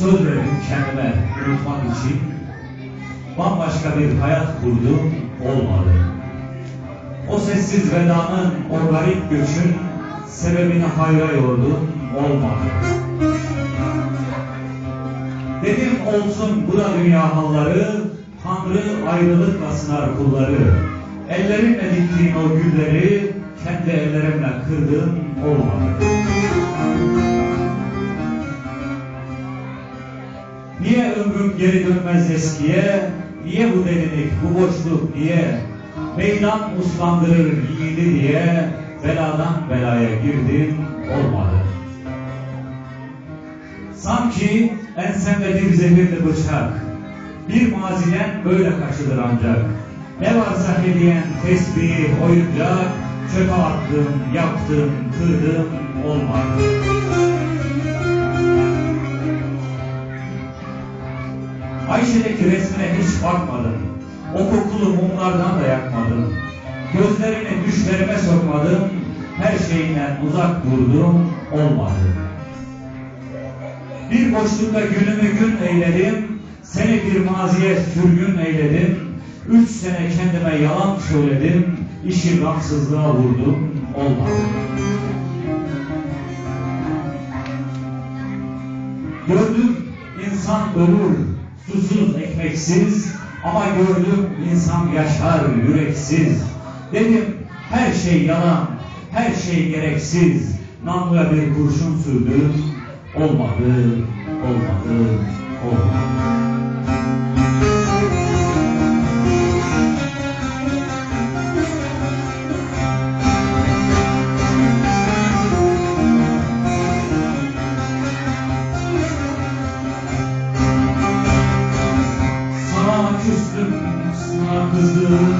söz verdim kendime unutmak için. Bambaşka bir hayat kurdum, olmadı. O sessiz vedanın, o garip göçün sebebini hayra yordum, olmadı. Dedim olsun bu da dünya halları, Tanrı ayrılıkla sınar kulları. Ellerimle diktiğim o gülleri, kendi ellerimle kırdım, olmadı. Ömrüm geri dönmez eskiye? Niye bu delilik, bu boşluk, niye? Meydan uslandırır yiğidi diye beladan belaya girdim, olmadı. Sanki ensemde bir zehirli bıçak, bir maziden böyle kaçılır ancak. Ne varsa hediyen, tesbih, oyuncak, çöpe attım, yaptım, kırdım, olmadı. Ayşe'deki resmine hiç bakmadım. O kokulu mumlardan da yakmadım. Gözlerini düşlerime sokmadım. Her şeyinden uzak durdum, olmadı. Bir boşlukta günümü gün eyledim. Seni bir maziye sürgün eyledim. Üç sene kendime yalan söyledim. İşi gamsızlığa vurdum, olmadı. Gördüm insan ölür, susuz ekmeksiz ama gördüm insan yaşar yüreksiz. Dedim her şey yalan, her şey gereksiz. Namluya bir kurşun sürdüm, olmadı, olmadı, olmadı. Küstüm, sana kızdım,